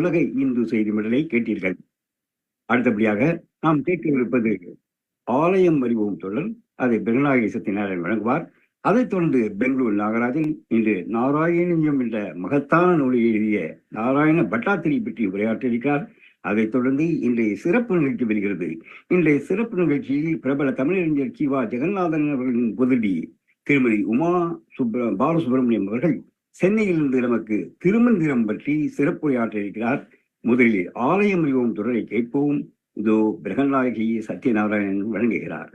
உலக இந்து செய்தி மடலை கேட்டீர்கள். அடுத்தபடியாக நாம் கேட்கவிருப்பது ஆலயம் அறிவோம் தொடர் அதை பெருநாயகி சத்யநாராயணன் வழங்குவார். அதைத் தொடர்ந்து பெங்களூர் நாகராஜன் இன்று நாராயணியம் என்ற மகத்தான நூலை எழுதிய நாராயண பட்டாத்திரி பற்றி உரையாற்றியிருக்கிறார். அதைத் தொடர்ந்து இன்றைய சிறப்பு நிகழ்ச்சி வருகிறது. இன்றைய சிறப்பு நிகழ்ச்சியில் பிரபல தமிழறிஞர் கிவா ஜெகநாதன் அவர்களின் புதடி திருமதி உமா சுப்ர பாலசுப்ரமணியம் அவர்கள் சென்னையிலிருந்து நமக்கு திருமந்திரம் பற்றி சிறப்புரையாற்ற இருக்கிறார். முதலில் ஆலயம் அறிவோம் தொடரை கேட்போம். இதோ பிரகநாயகி சத்யநாராயணன் வழங்குகிறார்.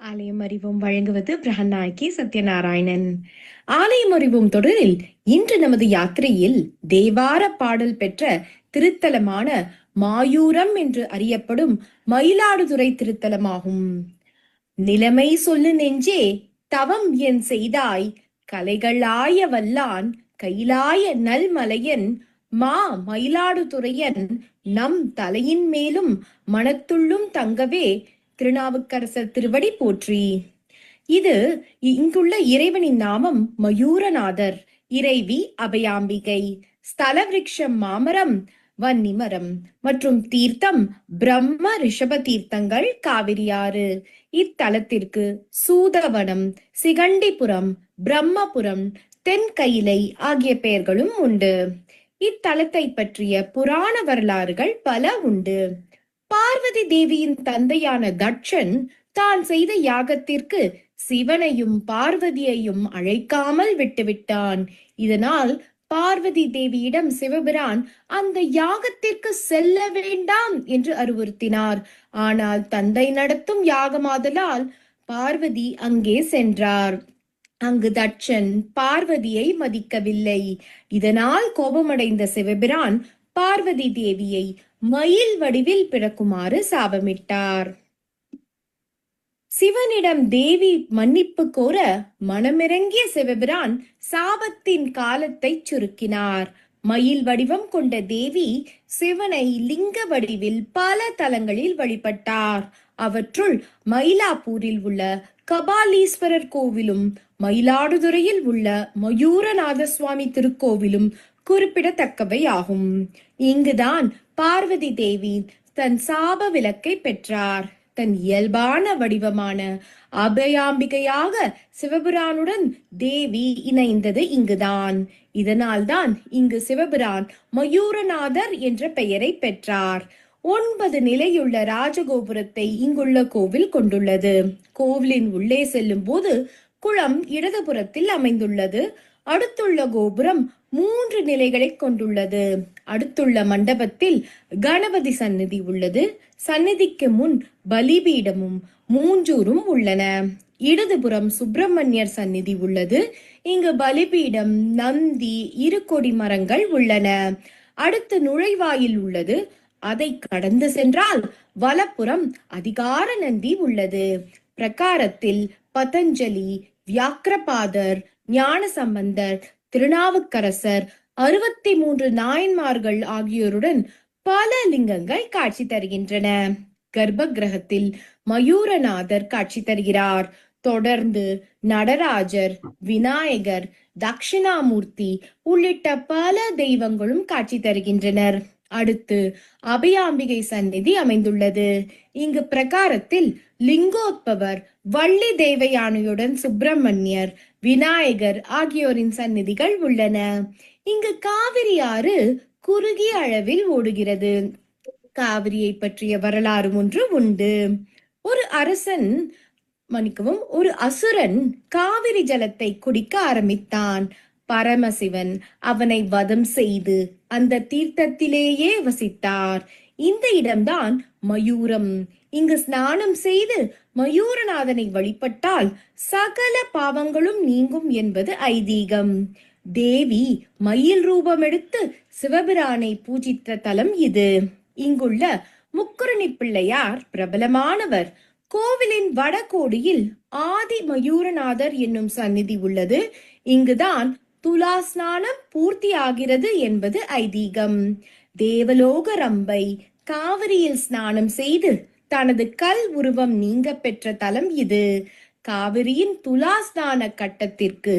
ஆலயம் அறிவோம் வழங்குவது பிரகநாயகி சத்யநாராயணன். ஆலயம் அறிவோம் தொடரில் இன்று நமது யாத்திரையில் தேவார பாடல் பெற்ற திருத்தலமான மாயூரம் என்று அறியப்படும் மயிலாடுதுறை திருத்தலமாகும். நிலைமை சொல்லு நெஞ்சே தவம் என் செய்தாய் கலைகளாய வல்லான் கைலாய நல்மலையன் மா மயிலாடுதுறையன் நம் தலையின் மேலும் மனத்துள்ளும் தங்கவே திருநாவுக்கரசர் திருவடி போற்றி. இது இங்குள்ள இறைவனின் நாமம் மயூரநாதர் இறைவி அபயாம்பிகை. ஸ்தல மாமரம் வன்னிமரம் மற்றும் தீர்த்தம் பிரம்ம ரிஷப தீர்த்தங்கள் காவிரியாறு. இத்தலத்திற்கு சூதவனம் சிகண்டிபுரம் பிரம்மபுரம் தென்கையிலை ஆகிய பெயர்களும் உண்டு. இத்தலத்தை பற்றிய புராண வரலாறுகள் பல உண்டு. பார்வதி தேவியின் தந்தையான தட்சன் தான் செய்த யாகத்திற்கு சிவனையும் பார்வதியையும் அழைக்காமல் விட்டுவிட்டான். இதனால் பார்வதி தேவியிடம் சிவபிரான் அந்த யாகத்திற்கு செல்ல வேண்டாம் என்று அறிவுறுத்தினார். ஆனால் தந்தை நடத்தும் யாகமாதலால் பார்வதி அங்கே சென்றார். அங்கு தட்சன் பார்வதியை மதிக்கவில்லை. இதனால் கோபமடைந்த சிவபிரான் பார்வதி தேவியை மயில் வடிவில் பிறக்குமாறு சாபமிட்டார். சிவனிடம் தேவி மன்னிப்பு கோர மனமிறங்கிய சிவபிரான் சாபத்தின் காலத்தை சுருக்கினார். மயில் வடிவம் கொண்ட தேவி சிவனை லிங்க வடிவில் பல தலங்களில் வழிபட்டார். அவற்றுள் மயிலாப்பூரில் உள்ள கபாலீஸ்வரர் கோவிலும் மயிலாடுதுறையில் உள்ள மயூரநாத சுவாமி திருக்கோவிலும் குறிப்பிடத்தக்கவை ஆகும். இங்குதான் பார்வதி தேவி தன் சாப விளக்கை பெற்றார். தன் இயல்பான வடிவமான அபயாம்பிகையாக சிவபிரானுடன் தேவி இணைந்தது இங்குதான். இதனால்தான் இங்கு சிவபிரான் மயூரநாதர் என்ற பெயரை பெற்றார். ஒன்பது நிலையுள்ள ராஜகோபுரத்தை இங்குள்ள கோவில் கொண்டுள்ளது. கோவிலின் உள்ளே செல்லும் போது குளம் இடதுபுறத்தில் அமைந்துள்ளது. அடுத்துள்ள கோபுரம் மூன்று நிலைகளை கொண்டுள்ளது. அடுத்துள்ள மண்டபத்தில் கணபதி சந்நிதி உள்ளது. சந்நிதிக்கு முன் பலிபீடமும் மூஞ்சூரும் உள்ளன. இடதுபுறம் சுப்பிரமணியர் சந்நிதி உள்ளது. இங்கு பலிபீடம் நந்தி இரு கொடி மரங்கள் உள்ளன. அடுத்து நுழைவாயில் உள்ளது. அதை கடந்து சென்றால் வலப்புறம் அதிகார நந்தி உள்ளது. பிரகாரத்தில் பதஞ்சலி வியாக்கிரபாதர் ஞான சம்பந்தர் திருநாவுக்கரசர் அறுபத்தி மூன்று நாயன்மார்கள் ஆகியோருடன் பல லிங்கங்கள் காட்சி தருகின்றன. கர்ப்ப கிரகத்தில் மயூரநாதர் காட்சி தருகிறார். தொடர்ந்து நடராஜர் விநாயகர் தட்சிணாமூர்த்தி உள்ளிட்ட பல தெய்வங்களும் காட்சி தருகின்றனர். அடுத்து அபயாம்பிகை சந்நிதி அமைந்துள்ளது. இங்கு பிரகாரத்தில் லிங்கோத்பவர் வள்ளி தேவயானையுடன் சுப்பிரமணியர் விநாயகர் ஆகியோரின் சந்நிதிகள் உள்ளன. இங்கு காவிரி ஆறு குறுகிய அளவில் ஓடுகிறது. காவிரியை பற்றிய வரலாறு ஒன்று உண்டு. ஒரு அரசன் மன்னிக்கவும் ஒரு அசுரன் காவிரி ஜலத்தை குடிக்க ஆரம்பித்தான். பரமசிவன் அவனை வதம் செய்து அந்த தீர்த்தத்திலேயே வசித்தார். இந்த இடம்தான் மயூரம். இங்கு ஸ்நானம் செய்து மயூரநாதனை வழிபட்டால் சகல பாவங்களும் நீங்கும் என்பது ஐதீகம். தேவி மயில் ரூபம் எடுத்து சிவபிரானை பூஜித்த தலம் இது. இங்குள்ள முக்குரணி பிள்ளையார் பிரபலமானவர். கோவிலின் வடகோடியில் ஆதி மயூரநாதர் என்னும் சந்நிதி உள்ளது. இங்குதான் துலா ஸ்நானம் பூர்த்தி ஆகிறது என்பது ஐதீகம். தேவலோக ரம்பை காவிரியில் ஸ்நானம் செய்து தனது கல் உருவம் நீங்க பெற்ற தலம் இது. காவிரியின் துலாஸ்தான கட்டத்திற்கு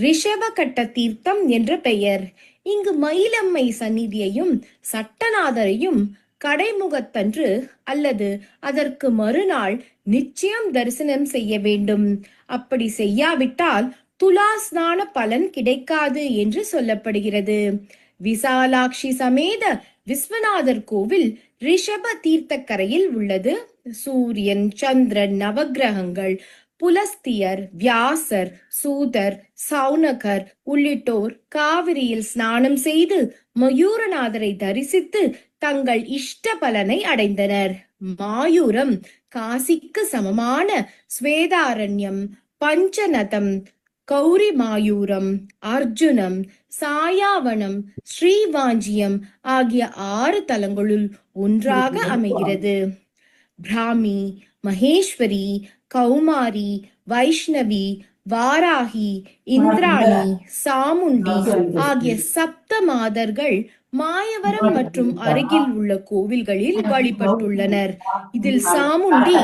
ரிஷப கட்ட தீர்த்தம் என்ற பெயர். இங்கு மயிலம்மை சந்நிதியையும் சட்டநாதரையும் கடைமுகத்தன்று அல்லது அதற்கு மறுநாள் நிச்சயம் தரிசனம் செய்ய வேண்டும். அப்படி செய்யாவிட்டால் துலாஸ்தான பலன் கிடைக்காது என்று சொல்லப்படுகிறது. விசாலாட்சி சமேத விஸ்வநாதர் கோவில் ரிஷப தீர்த்தக்கரையில் உள்ளது. சூரியன் சந்திரன் நவக்கிரகங்கள் புலஸ்தியர் வியாசர் சூதர் சௌனகர் உள்ளிட்டோர் காவிரியில் ஸ்நானம் செய்து மயூரநாதரை தரிசித்து தங்கள் இஷ்ட பலனை அடைந்தனர். மாயூரம் காசிக்கு சமமான ஸ்வேதாரண்யம் பஞ்சநதம் கௌரி மாயூரம் அர்ஜுனம் சாயாவனம் ஸ்ரீவாஞ்சியம் ஆகிய ஆறு தலங்களுள் ஒன்றாக அமைகிறது. பிராமி மகேஸ்வரி கௌமாரி வைஷ்ணவி வாராகி இந்திராணி சாமுண்டி ஆகிய சப்த மாதர்கள் மாயவரம் மற்றும் அருகில் உள்ள கோவில்களில் வழிபட்டுள்ளனர். இதில் சாமுண்டி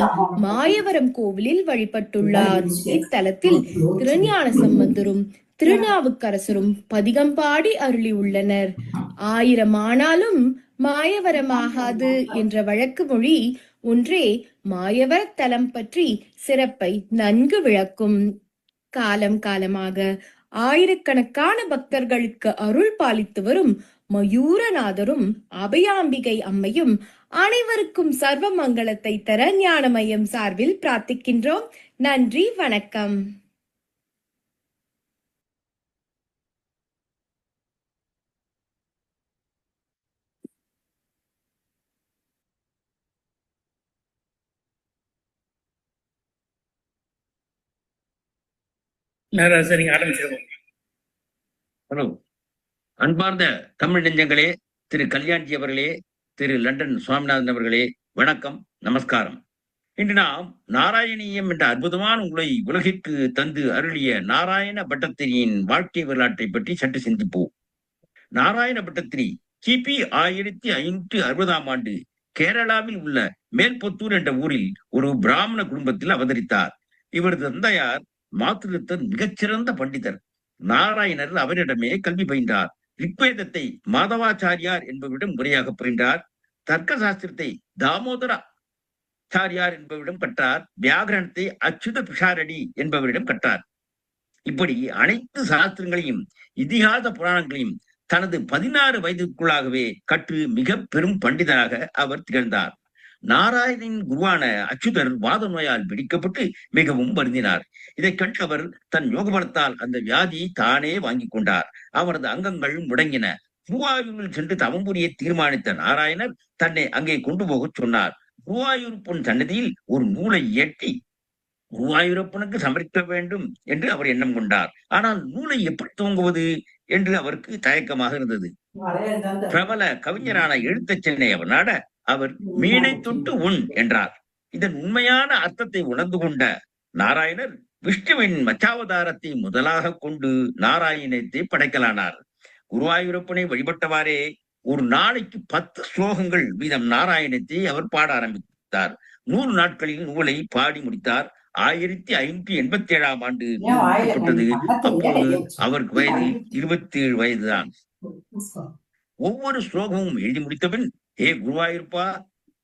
மாயவரம் கோவிலில் வழிபட்டுள்ளார். இத்தலத்தில் திருஞான சம்பந்தரும் திருநாவுக்கரசரும் பதிகம் பாடி அருளி உள்ளனர். ஆயிரம் ஆனாலும் மாயவரமாகாது என்ற வழக்கு மொழி ஒன்றே மாயவர தலம் பற்றி சிறப்பை நன்கு விளக்கும். காலம் காலமாக ஆயிரக்கணக்கான பக்தர்களுக்கு அருள் பாலித்து வரும் மயூரநாதரும் அபயாம்பிகை அம்மையும் அனைவருக்கும் சர்வ மங்களத்தை தர ஞானமயம் சார்பில் பிரார்த்திக்கின்றோம். நன்றி வணக்கம். சரிங்க ஹலோ அன்பார்ந்த தமிழ் நெஞ்சங்களே திரு கல்யாண்ஜி அவர்களே திரு லண்டன் சுவாமிநாதன் அவர்களே வணக்கம் நமஸ்காரம். இன்று நாம் நாராயணியம் என்ற அற்புதமான உலை உலகிற்கு தந்து அருளிய நாராயண பட்டத்திரியின் வாழ்க்கை வரலாற்றை பற்றி சற்று சிந்திப்போம். நாராயண பட்டத்திரி கிபி ஆயிரத்தி ஐநூற்றி அறுபதாம் ஆண்டு கேரளாவில் உள்ள மேல்பொத்தூர் என்ற ஊரில் ஒரு பிராமண குடும்பத்தில் அவதரித்தார். இவரது தந்தையார் மாத்திருத்தர் மிகச்சிறந்த பண்டிதர். நாராயணர் அவரிடமே கல்வி பயின்றார். ரிக்வேதத்தை மாதவாச்சாரியார் என்பவரிடம் முறையாக பயின்றார். தர்க்க சாஸ்திரத்தை தாமோதர சாரியார் என்பவரிடம் கற்றார். வியாகரணத்தை அச்சுத பிஷாரடி என்பவரிடம் கற்றார். இப்படி அனைத்து சாஸ்திரங்களையும் இதிகாச புராணங்களையும் தனது பதினாறு வயதுக்குள்ளாகவே கற்று மிக பெரும் பண்டிதராக அவர் திகழ்ந்தார். நாராயணின் குருவான அச்சுதர் வாத நோயால் பிடிக்கப்பட்டு மிகவும் வருந்தினார். இதை கண்டு அவர் தன் யோகபலத்தால் அந்த வியாதியை தானே வாங்கி கொண்டார். அவரது அங்கங்கள் முடங்கின. குருவாயூரில் சென்று தவம் புரிய தீர்மானித்த நாராயணர் தன்னை அங்கே கொண்டு போகச் சொன்னார். குருவாயூரப்பன் சன்னதியில் ஒரு நூலை இயற்றி குருவாயூரப்பனுக்கு சமர்ப்பிக்க வேண்டும் என்று அவர் எண்ணம் கொண்டார். ஆனால் நூலை எப்படி துவங்குவது என்று அவருக்கு தயக்கமாக இருந்தது. பிரபல கவிஞரான எழுத்தச்சனை அவர் நாட அவர் மீனை தொட்டு உண் என்றார். இதன் உண்மையான அர்த்தத்தை உணர்ந்து கொண்ட நாராயணர் விஷ்ணுவின் மச்சாவதாரத்தை முதலாக கொண்டு நாராயணத்தை படைக்கலானார். குருவாயூரப்பனை வழிபட்டவாறே ஒரு நாளைக்கு பத்து ஸ்லோகங்கள் வீதம் நாராயணத்தை அவர் பாட ஆரம்பித்தார். நூறு நாட்களில் நூலை பாடி முடித்தார். ஆயிரத்தி ஐநூத்தி எண்பத்தி ஏழாம் ஆண்டு அப்போது அவருக்கு வயது இருபத்தி ஏழு வயதுதான். ஒவ்வொரு ஸ்லோகமும் எழுதி முடித்தபின் ஏ குருவாயிருப்பா?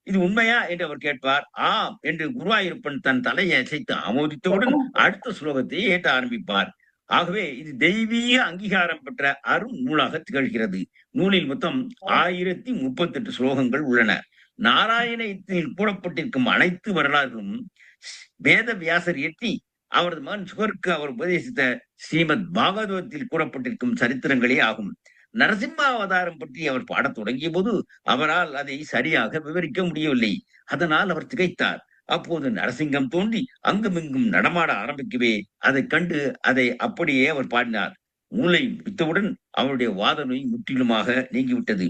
இது உண்மையா? என்று அவர் கேட்பார். ஆம் என்று குருவாயிருப்பன் தன் தலையை அசைத்து ஆமோதித்தவுடன் அடுத்த ஸ்லோகத்தை ஏற்ற ஆரம்பிப்பார். ஆகவே இது தெய்வீக அங்கீகாரம் பெற்ற அருண் நூலாக திகழ்கிறது. நூலில் மொத்தம் ஆயிரத்தி முப்பத்தி எட்டு ஸ்லோகங்கள் உள்ளன. நாராயணத்தில் கூறப்பட்டிருக்கும் அனைத்து வரலாறுகளும் வேத வியாசர் எட்டி அவரது மகன் சுகருக்கு அவர் உபதேசித்த ஸ்ரீமத் பாகவதத்தில் கூறப்பட்டிருக்கும் சரித்திரங்களே ஆகும். நரசிம்ம அவதாரம் பற்றி அவர் பாடத் தொடங்கிய போது அவரால் அதை சரியாக விவரிக்க முடியவில்லை. அதனால் அவர் திகைத்தார். அப்போது நரசிங்கம் தோன்றி அங்குமிங்கும் நடமாட ஆரம்பிக்கவே. அதைக் கண்டு அதை அப்படியே அவர் பாடினார். மூளை முடித்தவுடன் அவருடைய வாத நோய் முற்றிலுமாக நீங்கிவிட்டது.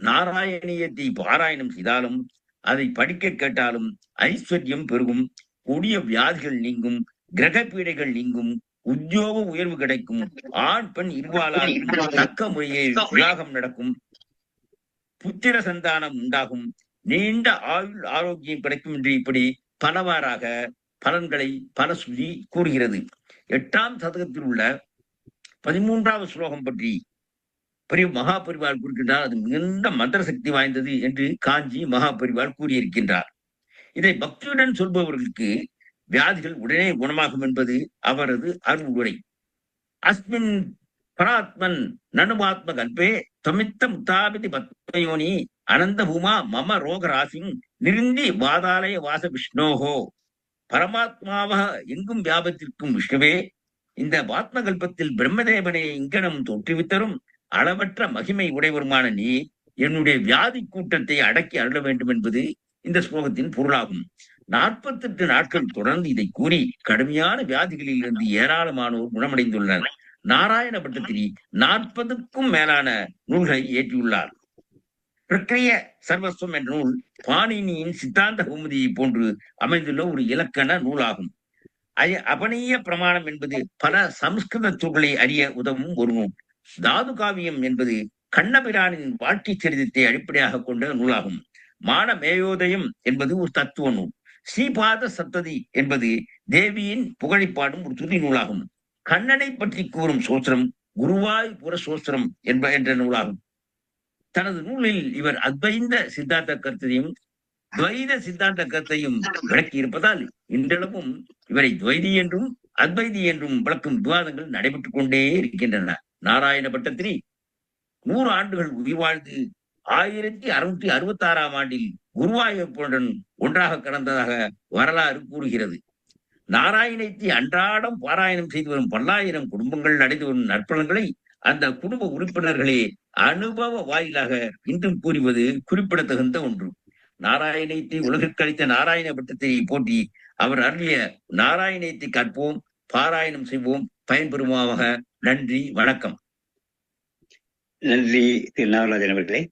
நாராயணியத்தை பாராயணம் செய்தாலும் அதை படிக்க கேட்டாலும் ஐஸ்வர்யம் பெருகும். கொடிய வியாதிகள் நீங்கும். கிரக பீடைகள் நீங்கும். உத்தியோக உயர்வு கிடைக்கும். ஆண் பெண் இருவாளால் தக்க முறையில் விவாகம் நடக்கும். புத்திர சந்தானம் உண்டாகும். நீண்ட ஆயுள் ஆரோக்கியம் கிடைக்கும் என்று இப்படி பலவாறாக பலன்களை பல சொல்லி கூறுகிறது. எட்டாம் சதகத்தில் உள்ள பதிமூன்றாவது ஸ்லோகம் பற்றி பெரிய மகா பெரிவாள் கூறுகின்றார். அது மிகுந்த மந்திர சக்தி வாய்ந்தது என்று காஞ்சி மகா பெரிவாள் கூறியிருக்கின்றார். இதை பக்தியுடன் சொல்பவர்களுக்கு வியாதிகள் உடனே குணமாகும் என்பது அவரது அருள்வுரை அஸ்மின் பராத்மன் நனுமாத்ம கல்பே தொமித்த முத்தாபிதி பத்மயோனி அனந்தபூமா மம ரோகராசிங் நிருந்தி வாதாலய வாச விஷ்ணோகோ பரமாத்மாவாக எங்கும் வியாபத்திற்கும் விஷ்ணுவே இந்த ஆத்மகல்பத்தில் பிரம்மதேவனை இங்கனம் தோற்றுவித்தரும் அளவற்ற மகிமை உடையவருமான நீ என்னுடைய வியாதி கூட்டத்தை அடக்கி அருள வேண்டும் என்பது இந்த ஸ்லோகத்தின் பொருளாகும். நாற்பத்தெட்டு நாட்கள் தொடர்ந்து இதை கூறி கடுமையான வியாதிகளில் இருந்து ஏராளமானோர் குணமடைந்துள்ளனர். நாராயண பட்டத்திரி நாற்பதுக்கும் மேலான நூல்களை இயற்றியுள்ளார். பிரக்ரிய சர்வஸ்வம் என்ற நூல் பாணினியின் சித்தாந்த கௌமுதியை போன்று அமைந்துள்ள ஒரு இலக்கண நூலாகும். அபனீய பிரமாணம் என்பது பல சமஸ்கிருத சொற்களை அறிய உதவும் ஒரு நூல். தாது காவியம் என்பது கண்ணபிரானின் வாழ்க்கை சரிதத்தை அடிப்படையாக கொண்ட நூலாகும். மான மேயோதயம் என்பது ஒரு தத்துவ நூல். ஸ்ரீபாத சத்ததி என்பது தேவியின் புகழைப்பாடும் ஒரு துதி நூலாகும். கண்ணனை பற்றி கூறும் சோத்திரம் குருவாய்புர சோஸ்திரம் என்ப என்ற நூலாகும். தனது நூலில் இவர் அத்வைந்த சித்தாந்த கருத்தையும் துவைத சித்தாந்த கருத்தையும் விளக்கி இருப்பதால் இன்றளவும் இவரை துவைதி என்றும் அத்வைதி என்றும் விளக்கும் விவாதங்கள் நடைபெற்றுக் கொண்டே இருக்கின்றன. நாராயண பட்டத்திரி நூறு ஆண்டுகள் உயிர் வாழ்ந்து ஆயிரத்தி அறுநூற்றி அறுபத்தி ஆறாம் ஆண்டில் குருவாயூரப்புடன் ஒன்றாக கடந்ததாக வரலாறு கூறுகிறது. நாராயணத்தை அன்றாடம் பாராயணம் செய்து வரும் பல்லாயிரம் குடும்பங்கள் அடைந்து வரும் நற்பலன்களை அந்த குடும்ப உறுப்பினர்களே அனுபவ வாயிலாக இன்றும் கூறுவது குறிப்பிடத்தகுந்த ஒன்று. நாராயணத்தை உலகிற்கு அளித்த நாராயண பட்டத்தை போட்டி அவர் அருளிய நாராயணத்தை கற்போம் பாராயணம் செய்வோம் பயன்பெறுமாவாக நன்றி வணக்கம். நன்றி திரு நாகராஜன் அவர்களே